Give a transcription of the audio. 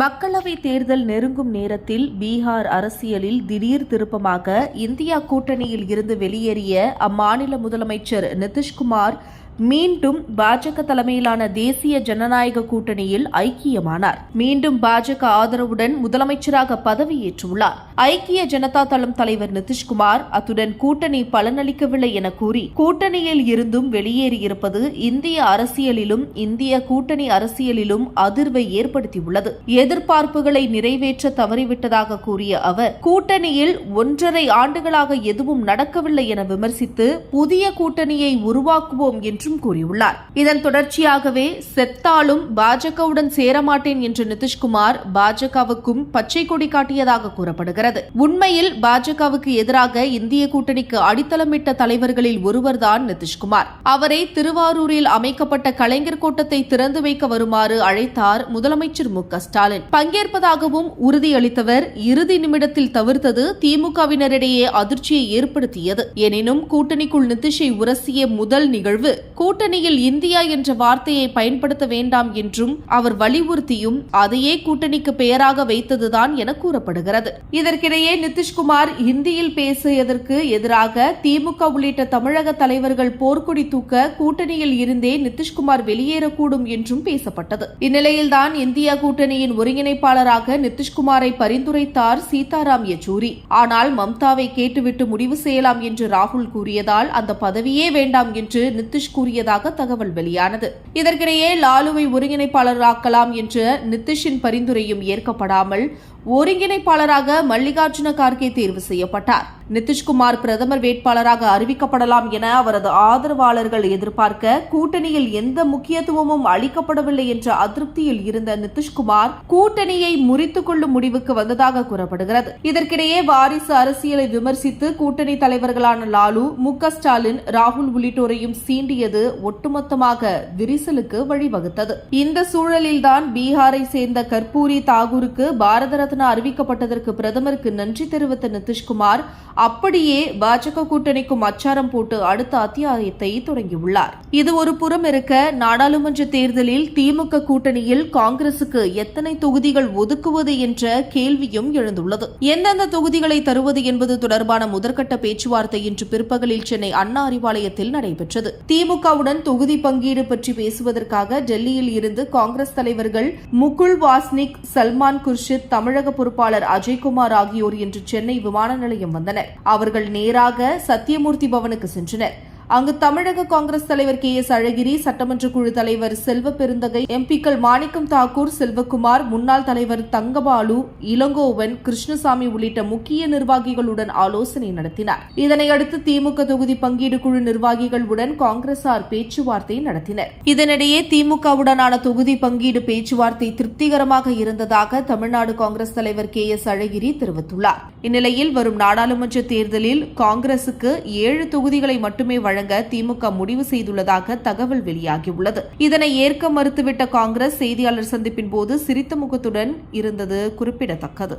மக்களவை தேர்தல் நெருங்கும் நேரத்தில் பீகார் அரசியலில் திடீர் திருப்பமாக இந்தியா கூட்டணியில் இருந்து வெளியேறிய அம்மாநில முதலமைச்சர் நிதிஷ்குமார் மீண்டும் பாஜக தலைமையிலான தேசிய ஜனநாயக கூட்டணியில் ஐக்கியமானார். மீண்டும் பாஜக ஆதரவுடன் முதலமைச்சராக பதவியேற்றுள்ளார். ஐக்கிய ஜனதா தளம் தலைவர் நிதிஷ்குமார் அத்துடன் கூட்டணி பலனளிக்கவில்லை என கூறி கூட்டணியில் இருந்தும் வெளியேறியிருப்பது இந்திய அரசியலிலும் இந்திய கூட்டணி அரசியலிலும் அதிர்வை ஏற்படுத்தியுள்ளது. எதிர்பார்ப்புகளை நிறைவேற்ற தவறிவிட்டதாக கூறிய அவர் கூட்டணியில் ஒன்றரை ஆண்டுகளாக எதுவும் நடக்கவில்லை என விமர்சித்து புதிய கூட்டணியை உருவாக்குவோம் என்று என்றும் கூறியுள்ளார். இதன் தொடர்ச்சியாகவே செத்தாலும் பாஜகவுடன் சேரமாட்டேன் என்று நிதிஷ்குமார் பாஜகவுக்கும் பச்சை கொடி காட்டியதாக கூறப்படுகிறது. உண்மையில் பாஜகவுக்கு எதிராக இந்திய கூட்டணிக்கு அடித்தளமிட்ட தலைவர்களில் ஒருவர்தான் நிதிஷ்குமார். அவரை திருவாரூரில் அமைக்கப்பட்ட கலைஞர் கூட்டத்தை திறந்து வைக்க வருமாறு அழைத்தார் முதலமைச்சர் மு க ஸ்டாலின். பங்கேற்பதாகவும் உறுதியளித்தவர் இறுதி நிமிடத்தில் தவிர்த்தது திமுகவினரிடையே அதிர்ச்சியை ஏற்படுத்தியது. எனினும் கூட்டணிக்குள் நிதிஷை உரசிய முதல் நிகழ்வு கூட்டணியில் இந்தியா என்ற வார்த்தையை பயன்படுத்த வேண்டாம் என்றும் அவர் வலியுறுத்தியும் அதையே கூட்டணிக்கு பெயராக வைத்ததுதான் என கூறப்படுகிறது. இதற்கிடையே நிதிஷ்குமார் ஹிந்தியில் பேசியதற்கு எதிராக திமுக உள்ளிட்ட தமிழக தலைவர்கள் போர்க்கொடி தூக்க கூட்டணியில் இருந்தே நிதிஷ்குமார் வெளியேறக்கூடும் என்றும் பேசப்பட்டது. இந்நிலையில்தான் இந்தியா கூட்டணியின் ஒருங்கிணைப்பாளராக நிதிஷ்குமாரை பரிந்துரைத்தார் சீதாராம் யெச்சூரி. ஆனால் மம்தாவை கேட்டுவிட்டு முடிவு செய்யலாம் என்று ராகுல் கூறியதால் அந்த பதவியே வேண்டாம் என்று நிதிஷ்குமார் கூறியதாக தகவல் வெளியானது. இதற்கிடையே லாலுவை ஒருங்கிணைப்பாளராக்கலாம் என்ற நிதிஷின் பரிந்துரையும் ஏற்கப்படாமல் ஒருங்கிணைப்பாளராக மல்லிகார்ஜுன கார்கே தேர்வு செய்யப்பட்டார். நிதிஷ்குமார் பிரதமர் வேட்பாளராக அறிவிக்கப்படலாம் என அவரது ஆதரவாளர்கள் எதிர்பார்க்க கூட்டணியில் எந்த முக்கியத்துவமும் அளிக்கப்படவில்லை என்ற அதிருப்தியில் இருந்த நிதிஷ்குமார் கூட்டணியை முறித்துக் கொள்ளும் முடிவுக்கு வந்ததாக கூறப்படுகிறது. இதற்கிடையே வாரிசு அரசியலை விமர்சித்து கூட்டணி தலைவர்களான லாலு மு ஸ்டாலின் ராகுல் உள்ளிட்டோரையும் சீண்டியது ஒட்டுமொத்தமாக விரிசலுக்கு வழிவகுத்தது. இந்த சூழலில்தான் பீகாரை சேர்ந்த கர்பூரி தாகூருக்கு பாரத ரத்னா அறிவிக்கப்பட்டதற்கு பிரதமருக்கு நன்றி தெரிவித்த நிதிஷ்குமார் அப்படியே பாஜக கூட்டணிக்கும் அச்சாரம் போட்டு அடுத்த அத்தியாயத்தை தொடங்கியுள்ளார். இது ஒரு புறம் இருக்க நாடாளுமன்ற தேர்தலில் திமுக கூட்டணியில் காங்கிரசுக்கு எத்தனை தொகுதிகள் ஒதுக்குவது என்ற கேள்வியும் எழுந்துள்ளது. எந்தெந்த தொகுதிகளை தருவது என்பது தொடர்பான முதற்கட்ட பேச்சுவார்த்தை இன்று பிற்பகலில் சென்னை அண்ணா அறிவாலயத்தில் நடைபெற்றது. திமுகவுடன் தொகுதி பங்கீடு பற்றி பேசுவதற்காக டெல்லியில் இருந்து காங்கிரஸ் தலைவர்கள் முகுல் வாஸ்னிக் சல்மான் குர்ஷித் தமிழக பொறுப்பாளர் அஜய்குமார் ஆகியோர் இன்று சென்னை விமான நிலையம் வந்தனர். அவர்கள் நேராக சத்தியமூர்த்தி பவனுக்கு சென்றனர். அங்கு தமிழக காங்கிரஸ் தலைவர் கே எஸ் அழகிரி சட்டமன்ற குழு தலைவர் செல்வ பெருந்தகை எம்பிக்கள் மாணிக்கம் தாக்கூர் செல்வகுமார் முன்னாள் தலைவர் தங்கபாலு இளங்கோவன் கிருஷ்ணசாமி உள்ளிட்ட முக்கிய நிர்வாகிகளுடன் ஆலோசனை நடத்தினார். இதனையடுத்து திமுக தொகுதி பங்கீடு குழு நிர்வாகிகளுடன் காங்கிரசார் பேச்சுவார்த்தை நடத்தினர். இதனிடையே திமுகவுடனான தொகுதி பங்கீடு பேச்சுவார்த்தை திருப்திகரமாக இருந்ததாக தமிழ்நாடு காங்கிரஸ் தலைவர் கே எஸ் அழகிரி தெரிவித்துள்ளார். இந்நிலையில் வரும் நாடாளுமன்ற தேர்தலில் காங்கிரசுக்கு ஏழு தொகுதிகளை மட்டுமே வழங்க வழங்க திமுக முடிவு செய்துள்ளதாக தகவல் வெளியாகியுள்ளது. இதனை ஏற்க மறுத்துவிட்ட காங்கிரஸ் செய்தியாளர் சந்திப்பின் போது சிரித்த முகத்துடன் இருந்தது குறிப்பிடத்தக்கது.